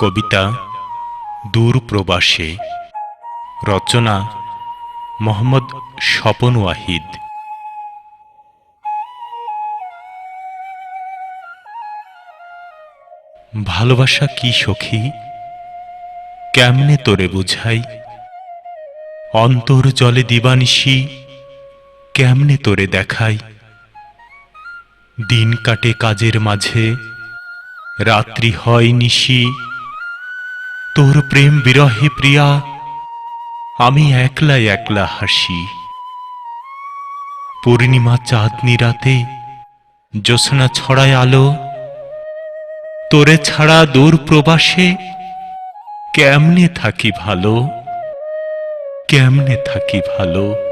কবিতা দূর প্রবাসে রচনা মোহাম্মদ স্বপন ওয়াহিদ। ভালোবাসা কি সখী? কেমনে তোরে বুঝাই? অন্তর জলে দিবানিশি, কেমনে তোরে দেখাই? দিন কাটে কাজের মাঝে, রাত্রি হয় নিশি তোর প্রেম বিরহে প্রিয়া, আমি একলা একলা হাসি। পূর্ণিমা চাঁদনি রাতে জ্যোৎস্না ছড়ায় আলো, তোরে ছাড়া দূর প্রবাসে কেমনে থাকি ভালো? কেমনে থাকি ভালো?